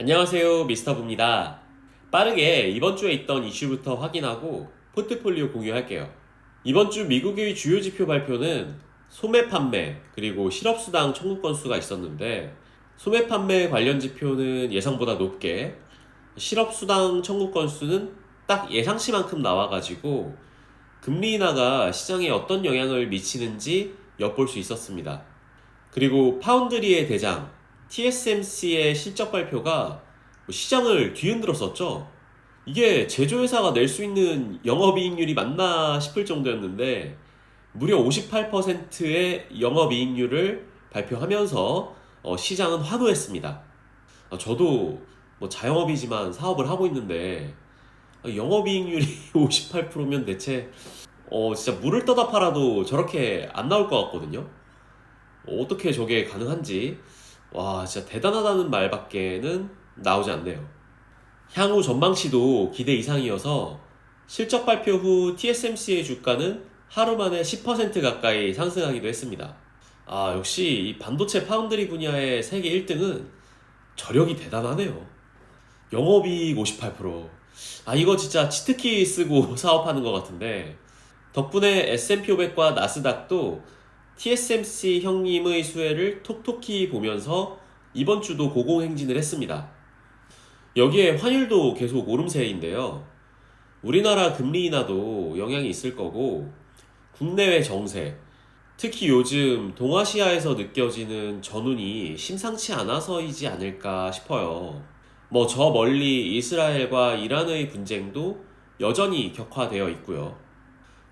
안녕하세요 미스터부입니다. 빠르게 이번 주에 있던 이슈부터 확인하고 포트폴리오 공유할게요. 이번 주 미국의 주요 지표 발표는 소매 판매 그리고 실업수당 청구 건수가 있었는데 소매 판매 관련 지표는 예상보다 높게 실업수당 청구 건수는 딱 예상치만큼 나와가지고 금리 인하가 시장에 어떤 영향을 미치는지 엿볼 수 있었습니다. 그리고 파운드리의 대장 TSMC의 실적 발표가 뭐 시장을 뒤흔들었었죠. 이게 제조회사가 낼 수 있는 영업이익률이 맞나 싶을 정도였는데 무려 58%의 영업이익률을 발표하면서 어, 시장은 환호했습니다. 아, 저도 뭐 자영업이지만 사업을 하고 있는데 아, 영업이익률이 58%면 대체 어, 진짜 물을 떠다 팔아도 저렇게 안 나올 것 같거든요. 어, 어떻게 저게 가능한지 와 진짜 대단하다는 말밖에는 나오지 않네요. 향후 전망치도 기대 이상이어서 실적 발표 후 TSMC의 주가는 하루 만에 10% 가까이 상승하기도 했습니다. 아 역시 이 반도체 파운드리 분야의 세계 1등은 저력이 대단하네요. 영업이익 58%. 아 이거 진짜 치트키 쓰고 사업하는 것 같은데 덕분에 S&P 500과 나스닥도 TSMC 형님의 수혜를 톡톡히 보면서 이번 주도 고공행진을 했습니다. 여기에 환율도 계속 오름세인데요. 우리나라 금리 인하도 영향이 있을 거고 국내외 정세, 특히 요즘 동아시아에서 느껴지는 전운이 심상치 않아서이지 않을까 싶어요. 뭐 저 멀리 이스라엘과 이란의 분쟁도 여전히 격화되어 있고요.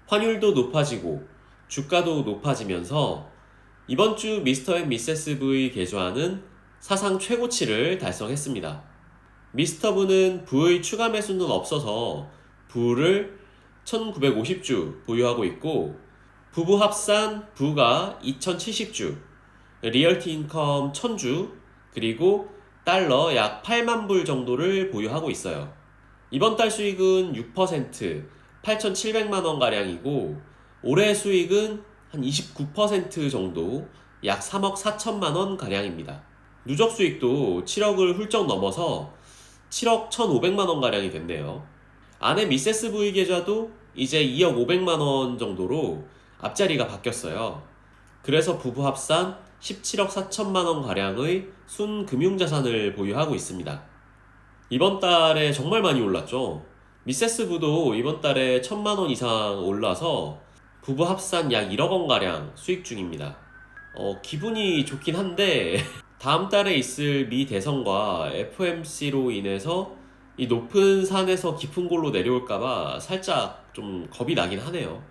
환율도 높아지고 주가도 높아지면서 이번 주 미스터 앤 미세스 V 계좌는 사상 최고치를 달성했습니다. 미스터 부는 부의 추가 매수는 없어서 부를 1950주 보유하고 있고 부부 합산 부가 2070주, 리얼티 인컴 1000주, 그리고 달러 약 8만 불 정도를 보유하고 있어요. 이번 달 수익은 6%, 8,700만 원 가량이고 올해 수익은 한 29% 정도, 약 3억 4천만 원 가량입니다. 누적 수익도 7억을 훌쩍 넘어서 7억 1,500만 원 가량이 됐네요. 아내 미세스 부의 계좌도 이제 2억 500만 원 정도로 앞자리가 바뀌었어요. 그래서 부부 합산 17억 4천만 원 가량의 순 금융 자산을 보유하고 있습니다. 이번 달에 정말 많이 올랐죠. 미세스 부도 이번 달에 천만 원 이상 올라서 부부 합산 약 1억 원 가량 수익 중입니다. 어, 기분이 좋긴 한데 다음 달에 있을 미 대선과 FOMC로 인해서 이 높은 산에서 깊은 골로 내려올까봐 살짝 좀 겁이 나긴 하네요.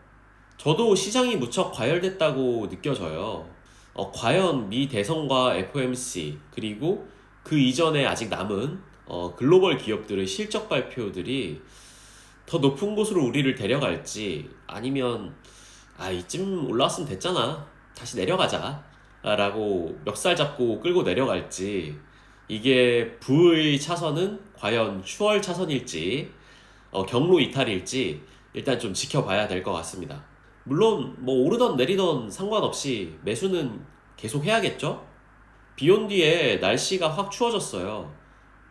저도 시장이 무척 과열됐다고 느껴져요. 어, 과연 미 대선과 FOMC 그리고 그 이전에 아직 남은 어, 글로벌 기업들의 실적 발표들이 더 높은 곳으로 우리를 데려갈지 아니면 아 이쯤 올라왔으면 됐잖아 다시 내려가자 라고 멱살 잡고 끌고 내려갈지 이게 부의 차선은 과연 추월 차선일지 어, 경로 이탈일지 일단 좀 지켜봐야 될 것 같습니다. 물론 뭐 오르던 내리던 상관없이 매수는 계속 해야겠죠? 비온 뒤에 날씨가 확 추워졌어요.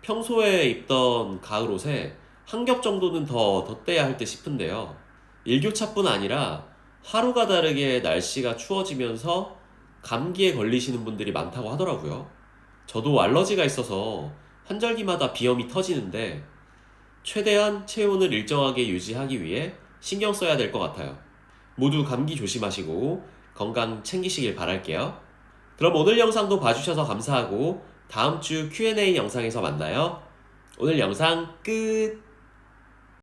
평소에 입던 가을 옷에 한 겹 정도는 더 덧대야 할 듯 싶은데요. 일교차뿐 아니라 하루가 다르게 날씨가 추워지면서 감기에 걸리시는 분들이 많다고 하더라고요. 저도 알러지가 있어서 환절기마다 비염이 터지는데 최대한 체온을 일정하게 유지하기 위해 신경 써야 될 것 같아요. 모두 감기 조심하시고 건강 챙기시길 바랄게요. 그럼 오늘 영상도 봐주셔서 감사하고 다음 주 Q&A 영상에서 만나요. 오늘 영상 끝!